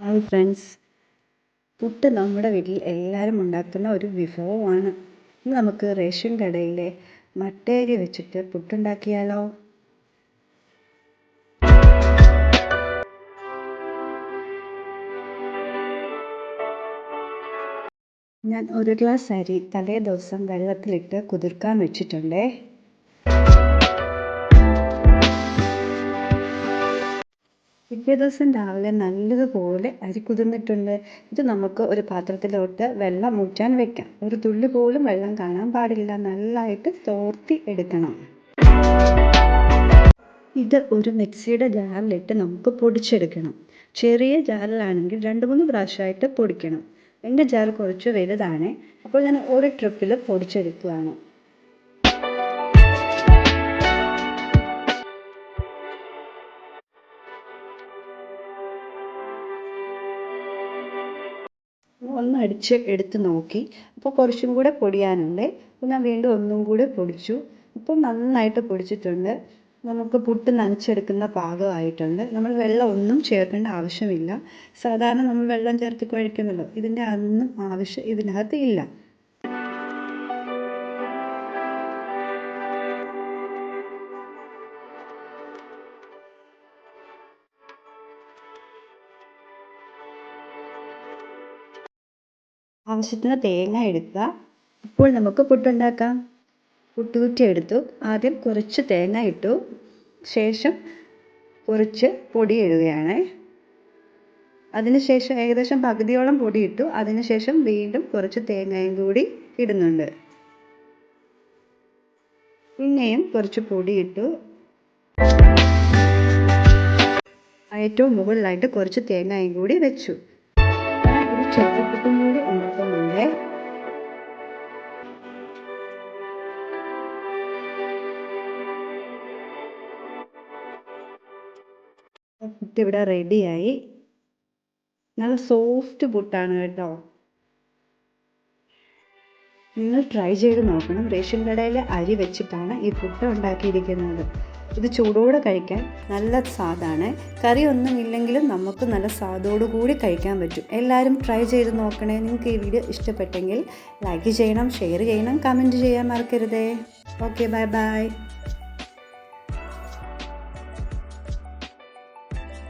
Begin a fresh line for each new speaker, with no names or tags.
Hi friends. Puttu നമ്മുടെ വീട്ടിൽ എല്ലാവരും ഉണ്ടാക്കുന്ന ഒരു വിഭവമാണ്. ഇന്ന് നമുക്ക് റേഷൻ കടയിലെ മട്ടയരി വെച്ചിട്ട് പുട്ടുണ്ടാക്കിയാലോ? ഞാൻ ഒരു ഗ്ലാസ് അരി തലേ ദിവസം വെള്ളത്തിലിട്ട് കുതിർക്കാൻ വെച്ചിട്ടുണ്ടേ. പിറ്റേ ദിവസം രാവിലെ നല്ലതുപോലെ അരി കുതിർന്നിട്ടുണ്ട്. ഇത് നമുക്ക് ഒരു പാത്രത്തിലോട്ട് വെള്ളം ഊറ്റാൻ വെക്കാം. ഒരു തുള്ളി പോലും വെള്ളം കാണാൻ പാടില്ല. നല്ലതായിട്ട് തോർത്തി എടുക്കണം. ഇത് ഒരു മിക്സിയുടെ ജാറിലിട്ട് നമുക്ക് പൊടിച്ചെടുക്കണം. ചെറിയ ജാറിലാണെങ്കിൽ രണ്ട് മൂന്ന് പ്രാവശ്യമായിട്ട് പൊടിക്കണം. എന്റെ ജാർ കുറച്ച് വലുതാണ്. അപ്പോൾ ഞാൻ ഒരു ട്രിപ്പിൽ പൊടിച്ചെടുക്കുകയാണ് ഒന്ന് അടിച്ച് എടുത്ത് നോക്കി. അപ്പോൾ കുറച്ചും കൂടെ പൊടിയാനുണ്ട്. അപ്പോൾ ഞാൻ വീണ്ടും ഒന്നും കൂടെ പൊടിച്ചു. ഇപ്പം നന്നായിട്ട് പൊടിച്ചിട്ടുണ്ട്. നമുക്ക് പുട്ട് നനച്ചെടുക്കുന്ന പാകമായിട്ടുണ്ട്. നമ്മൾ വെള്ളം ഒന്നും ചേർക്കേണ്ട ആവശ്യമില്ല. സാധാരണ നമ്മൾ വെള്ളം ചേർത്ത് കുഴയ്ക്കുന്നല്ലോ ഇതിന്റെ ഒന്നും ആവശ്യം ഇതിനകത്ത് ഇല്ല. ആവശ്യത്തിന് തേങ്ങ എടുക്കുക. ഇപ്പോൾ നമുക്ക് പുട്ടുണ്ടാക്കാം പുട്ടുകുറ്റി എടുത്തു ആദ്യം കുറച്ച് തേങ്ങ ഇട്ടു. ശേഷം കുറച്ച് പൊടി ഇടുകയാണ്. അതിനുശേഷം ഏകദേശം പകുതിയോളം പൊടി ഇട്ടു. അതിനുശേഷം വീണ്ടും കുറച്ച് തേങ്ങയും കൂടി ഇടുന്നുണ്ട്. പിന്നെയും കുറച്ച് പൊടി ഇട്ടു. ഏറ്റവും മുകളിലായിട്ട് കുറച്ച് തേങ്ങയും കൂടി വെച്ചു. ഒരു ചക്കപ്പുട്ടും പുട്ട് ഇവിടെ റെഡിയായി നല്ല സോഫ്റ്റ് പുട്ടാണ് കേട്ടോ. നിങ്ങൾ ട്രൈ ചെയ്ത് നോക്കണം. റേഷൻ കടയിലെ അരി വെച്ചിട്ടാണ് ഈ പുട്ട് ഉണ്ടാക്കിയിരിക്കുന്നത്. ഇത് ചൂടോടെ കഴിക്കാൻ നല്ല സ്വാദാണ് കറി ഒന്നും ഇല്ലെങ്കിലും നമുക്ക് നല്ല സ്വാദോടു കൂടി കഴിക്കാൻ പറ്റും. എല്ലാവരും ട്രൈ ചെയ്ത് നോക്കണേ. നിങ്ങൾക്ക് ഈ വീഡിയോ ഇഷ്ടപ്പെട്ടെങ്കിൽ ലൈക്ക് ചെയ്യണം ഷെയർ ചെയ്യണം കമന്റ് ചെയ്യാൻ മറക്കരുതേ. Okay bye bye